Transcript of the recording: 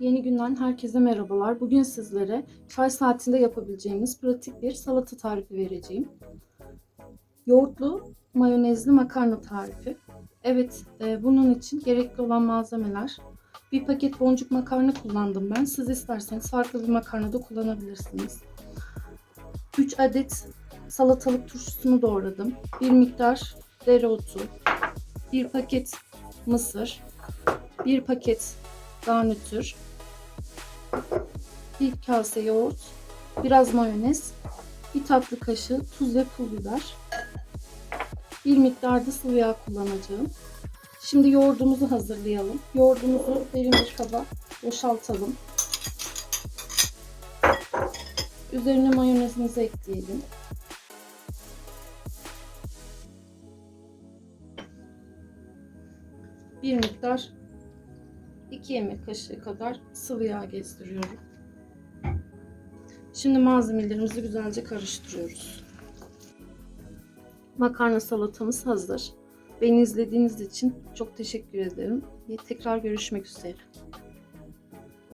Yeni günden herkese merhabalar. Bugün sizlere çay saatinde yapabileceğimiz pratik bir salata tarifi vereceğim. Yoğurtlu mayonezli makarna tarifi. Evet, e, bunun için gerekli olan malzemeler. Bir paket boncuk makarna kullandım ben. Siz isterseniz farklı bir makarna da kullanabilirsiniz. 3 adet salatalık turşusunu doğradım. Bir miktar dereotu, bir paket mısır, bir paket garnitür, bir kase yoğurt, biraz mayonez, bir tatlı kaşığı tuz ve pul biber, bir miktar da sıvı yağ kullanacağım. Şimdi yoğurdumuzu hazırlayalım. Yoğurdumuzu derin bir kaba boşaltalım. Üzerine mayonezimizi ekleyelim. Bir miktar 2 yemek kaşığı kadar sıvı yağ gezdiriyorum. Şimdi malzemelerimizi güzelce karıştırıyoruz. Makarna salatamız hazır. Beni izlediğiniz için çok teşekkür ederim. Tekrar görüşmek üzere.